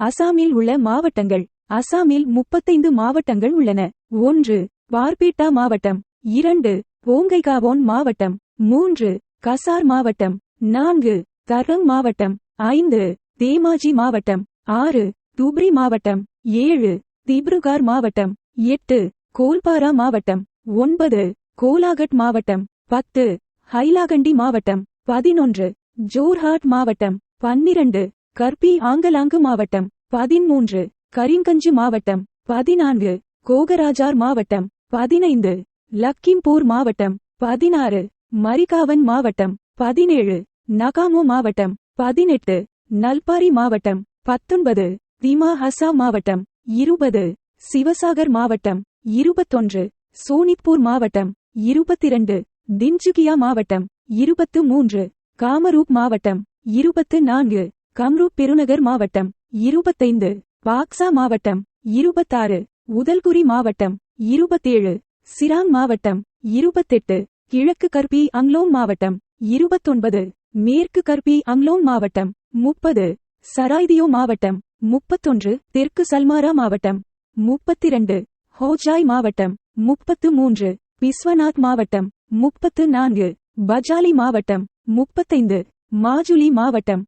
அசாமில் உள்ள மாவட்டங்கள். அசாமில் முப்பத்தைந்து மாவட்டங்கள் உள்ளன. ஒன்று பார்பேட்டா மாவட்டம். இரண்டு ஓங்கைகாவோன் மாவட்டம். மூன்று கசார் மாவட்டம். நான்கு தரங் மாவட்டம். ஐந்து தேமாஜி மாவட்டம். ஆறு துப்ரி மாவட்டம். ஏழு திப்ருகார் மாவட்டம். எட்டு கோல்பாரா மாவட்டம். ஒன்பது கோலாகட் மாவட்டம். பத்து ஹைலாகண்டி மாவட்டம். பதினொன்று ஜோர்ஹாட் மாவட்டம். பன்னிரண்டு கர்பி ஆங்கலாங்கு மாவட்டம் பதிமூன்று கரீம்கஞ்சு மாவட்டம் பதினான்கு கோகராஜார் மாவட்டம் பதினைந்து லக்கிம்பூர் மாவட்டம் பதினாறு மரிகாவன் மாவட்டம் பதினேழு நகாமோ மாவட்டம் பதினெட்டு நல்பாரி மாவட்டம் பத்தொன்பது திமா ஹசா மாவட்டம் இருபது சிவசாகர் மாவட்டம் இருபத்தொன்று சோனித்பூர் மாவட்டம் இருபத்திரண்டு தின்சுகியா மாவட்டம் இருபத்து மூன்று காமரூப் மாவட்டம் இருபத்து நான்கு கம்ரூப் பெருநகர் மாவட்டம் இருபத்தைந்து பாக்சா மாவட்டம் இருபத்தாறு உதல்குரி மாவட்டம் இருபத்தேழு சிராங் மாவட்டம் இருபத்தெட்டு கிழக்கு கர்பி அங்லோங் மாவட்டம் இருபத்தொன்பது மேற்கு கர்பி அங்லோங் மாவட்டம் முப்பது சராய்தியோ மாவட்டம் முப்பத்தொன்று தெற்கு சல்மாரா மாவட்டம் முப்பத்திரண்டு ஹோஜாய் மாவட்டம் முப்பத்து மூன்று பிஸ்வநாத் மாவட்டம் முப்பத்து நான்கு பஜாலி மாவட்டம் முப்பத்தைந்து மாஜுலி மாவட்டம்